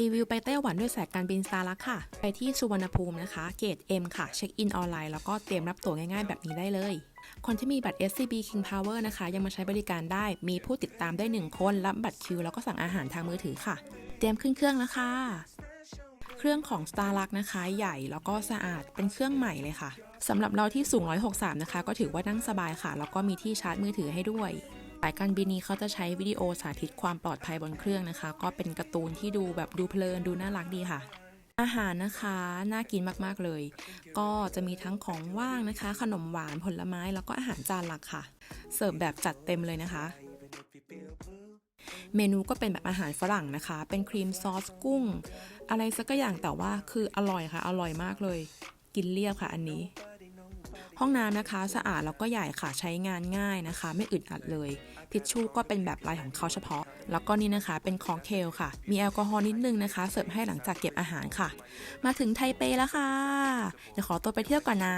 รีวิวไปไต้หวันด้วยสายการบินสตาร์ลักค่ะ ไปที่สุวรรณภูมินะคะ เกต M ค่ะ เช็คอินออนไลน์แล้วก็เตรียมรับตั๋วง่ายๆ แบบนี้ได้เลย คนที่มีบัตร SCB King Power นะคะ ยังมาใช้บริการได้ มีผู้ติดตามได้ 1 คน รับบัตรคิว แล้วก็สั่งอาหารทางมือถือค่ะ เตรียมขึ้นเครื่องแล้วค่ะ เครื่องของ Starluck นะคะ ใหญ่แล้วก็สะอาด เป็นเครื่องใหม่เลยค่ะสำหรับเราที่สูง 163 นะคะ ก็ถือว่านั่งสบายค่ะ แล้วก็มีที่ชาร์จมือถือให้ด้วย สายการบินนี้เขาจะใช้วิดีโอสาธิตความปลอดภัยบนเครื่องนะคะ ก็เป็นการ์ตูนที่ดูแบบดูเพลินดูน่ารักดีค่ะ อาหารนะคะ น่ากินมากๆเลย ก็จะมีทั้งของว่างนะคะ ขนมหวานผลไม้แล้วก็อาหารจานหลักค่ะ เสิร์ฟแบบจัดเต็มเลยนะคะเมนูก็เป็นแบบอาหารฝรั่งนะคะ เป็นครีมซอสกุ้ง อะไรสักอย่างแต่ว่าคืออร่อยค่ะ อร่อยมากเลย กินเรียบค่ะอันนี้ ห้องน้ำนะคะสะอาดแล้วก็ใหญ่ค่ะใช้งานง่ายนะคะ ไม่อึดอัดเลย ทิชชู่ก็เป็นแบบลายของเขาเฉพาะ แล้วก็นี่นะคะเป็นคองเทลค่ะ มีแอลกอฮอล์นิดนึงนะคะ เสิร์ฟให้หลังจากเก็บอาหารค่ะ มาถึงไทเปแล้วค่ะ เดี๋ยวขอตัวไปเที่ยวก่อนนะ